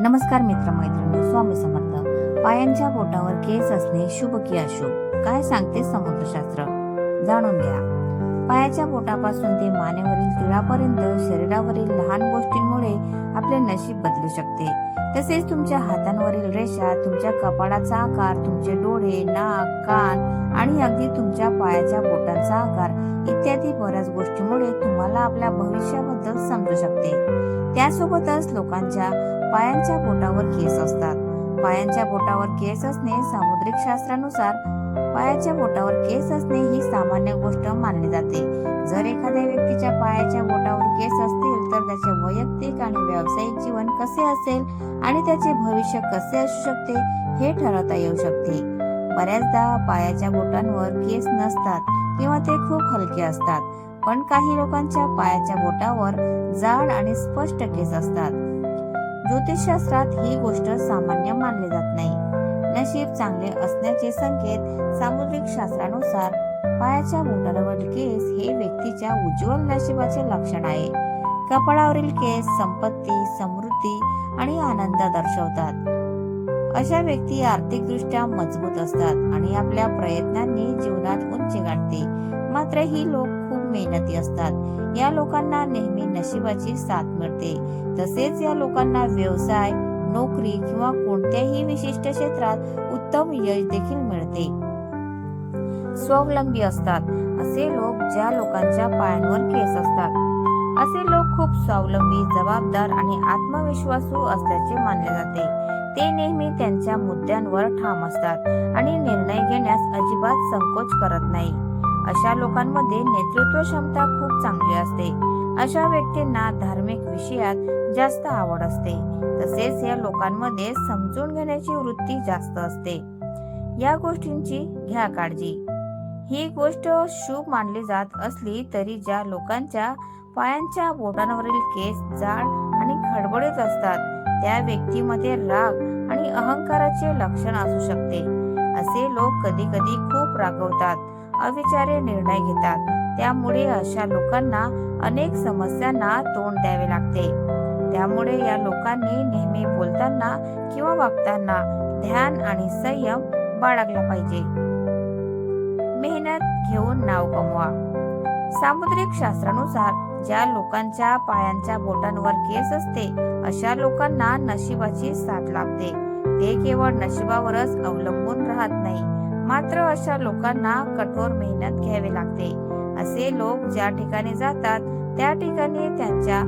नमस्कार मित्र मैत्रिणी स्वामी समर्थ. पायांच्या बोटावर केस असणे शुभ की अशुभ? काय सांगते समुद्रशास्त्र? जाणून घ्या. पायाच्या बोटापासून ते मानेवरील तिळापर्यंत शरीरावरील लहान गोष्टींमुळे आपले नशीब बदलू शकते. तसेच तुमच्या हातांवरील रेषा तुमच्या कपाळाचा आकार तुमचे डोळे नाक कान आणि अगदी तुमच्या पायाच्या बोटांचा आकार इत्यादी बऱ्याच गोष्टीमुळे तुम्हाला आपल्या भविष्याबद्दल समजू शकते. त्यासोबतच लोकांच्या पायांच्या बोटावर केस असतात. पायांच्या बोटावर केस असणे सामुद्रिक शास्त्रानुसार पायाच्या बोटावर केस असणे ही सामान्य गोष्ट मानली जाते. जर एखाद्या व्यक्तीच्या पायाच्या बोटावर केस असतील तर त्याचे वैयक्तिक आणि व्यावसायिक जीवन कसे असेल आणि त्याचे भविष्य कसे असू शकते हे ठरवता येऊ शकते. बऱ्याचदा पायाच्या बोटांवर केस नसतात किंवा ते खूप हलके असतात पण काही लोकांच्या पायाच्या बोटावर जाड आणि स्पष्ट केस असतात. ज्योतिषशास्त्रात ही गोष्ट सामान्य मानली जात नाही. नशीब चांगले असण्याचे संकेत सामुद्रिक शास्त्रानुसार पायाच्या बोटावरील केस हे व्यक्तीच्या उज्ज्वल नशिबाचे लक्षण आहे. कपाळावरील केस संपत्ती समृद्धी आणि आनंद दर्शवतात. अशा व्यक्ती आर्थिकदृष्ट्या मजबूत असतात आणि आपल्या प्रयत्नांनी जीवनात उंची गाठते. मात्र ही लोक खूप मेहनती असतात. या लोकांना नेहमी नशिबाची साथ मिळते. तसेच या लोकांना व्यवसाय नोकरी किंवा कोणत्याही विशिष्ट क्षेत्रात उत्तम यश देखील मिळते. स्वावलंबी असतात. असे लोक ज्या लोकांच्या पायांवर केस असतात. असे लोक खूप स्वावलंबी जबाबदार आणि आत्मविश्वासू असल्याचे मानले जाते. ते नेहमी त्यांच्या मुद्द्यांवर ठाम असतात आणि निर्णय घेण्यास अजिबात संकोच करत नाही अशा लोकांमध्ये नेतृत्व क्षमता खूप चांगली असते. अशा व्यक्तींना धार्मिक विषयात जास्त आवड असते. तसेच या लोकांमध्ये समजून घेण्याची वृत्ती जास्त असते. या गोष्टींची घ्या काळजी. ही गोष्ट शुभ मानली जात असली तरी ज्या लोकांच्या पायांच्या बोटांवरील केस जाड आणि खडबडीत असतात त्या व्यक्तीमध्ये राग आणि अहंकाराचे लक्षण असू शकते. असे लोक कधी कधी खूप रागवतात. अविचारे निर्णय घेतात. त्यामुळे अशा लोकांना अनेक समस्यांना तोंड द्यावे लागते. त्यामुळे या लोकांनी नेहमी बोलताना किंवा वागताना ध्यान आणि संयम बाळगला पाहिजे. मेहनत घेऊन नाव कमवा. सामुद्रिक शास्त्रानुसार ज्या लोकांच्या पायांच्या बोटांवर केस असते अशा लोकांना नशिबाची साथ लाभते. ते केवळ नशिबावरच अवलंबून राहत नाही. मात्र अशा लोकांना कठोर मेहनत घ्यावी लागते. असे लोक ज्या ठिकाणी जातात त्या ठिकाणी त्यांचा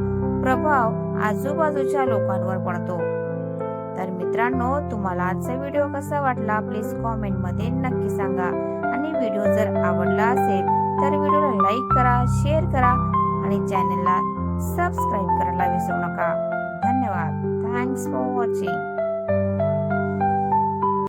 प्रभाव आजूबाजूच्या लोकांवर पडतो. तर मित्रांनो तुम्हाला आजचा व्हिडिओ कसा वाटला प्लीज कॉमेंटमध्ये नक्की सांगा. आणि व्हिडिओ जर आवडला असेल तर व्हिडिओला लाईक करा शेअर करा आणि चॅनलला सबस्क्राईब करायला विसरू नका. धन्यवाद. Thanks for watching